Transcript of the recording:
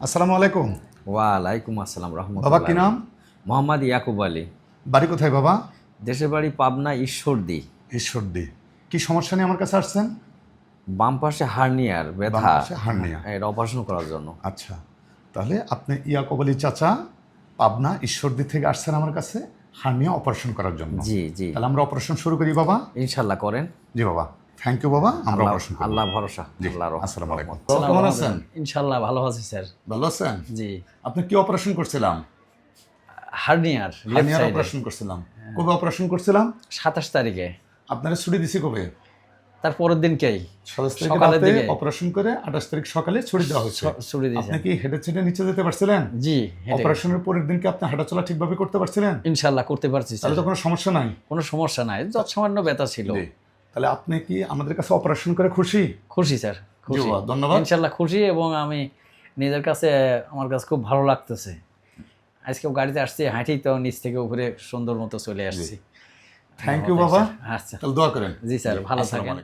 আসসালামু আলাইকুম। ওয়ালাইকুম আসসালাম বাবা রহমতুল্লাহ কি নাম? মোহাম্মদ ইয়াকুব আলী। বাড়ি কোথায় বাবা? দেশের বাড়ি পাবনা ঈশ্বরদী। ঈশ্বরদী। কি সমস্যা নিয়ে আমার কাছে আসছেন? বাম পাশে হার্নিয়ার ব্যথা। হার্নিয়া। এটা অপারেশন করার জন্য। আচ্ছা তাহলে আপনি ইয়াকব আলী চাচা পাবনা ঈশ্বরদী থেকে আসছেন আমার কাছে হার্নিয়া অপারেশন করার জন্য। জি জি। তাহলে আমরা অপারেশন শুরু করি বাবা। ইনশাল্লাহ করেন। জি বাবা। থ্যাংক ইউ বাবা। আমরা আল্লাহ- অপারেশন আল্লাহ ভরসা জি আল্লাহর আসসালামু আলাইকুম। কেমন আছেন? ইনশাল্লাহ ভালো আছি স্যার। ভালো আছেন? জি। আপনি কি অপারেশন করছিলাম? হার্নিয়ার হার্নিয়ার অপারেশন করছিলাম। কবে অপারেশন করছিলাম? সাতাশ তারিখে। আপনারা ছুটি দিছি কবে? তার পরের দিনকেই সাতাশ তারিখ সকালের দিকে। অপারেশন করে আঠাশ তারিখ সকালে ছুটি দেওয়া হয়েছে। ছুটি দিয়েছেন। আপনি কি হেডে ছেড়ে নিচে যেতে পারছিলেন? জি অপারেশনের পরের দিনকে আপনি হাঁটাচলা ঠিকভাবে করতে পারছিলেন? ইনশাল্লাহ করতে পারছি স্যার। তাহলে তো কোনো সমস্যা নাই। কোনো সমস্যা নাই। যত সামান্য ব্যথা ছিল। জি। তাহলে আপনি কি আমাদের কাছে অপারেশন করে খুশি? খুশি স্যার খুশি। ধন্যবাদ। ইনশাল্লাহ খুশি এবং আমি নিজের কাছে আমার কাছে খুব ভালো লাগতেছে। আজকে গাড়িতে আসছি হাঁটি তো নিচ থেকে উপরে সুন্দর মতো চলে আসছি। থ্যাংক ইউ বাবা। আচ্ছা। তাহলে দোয়া করেন। জি স্যার ভালো থাকেন।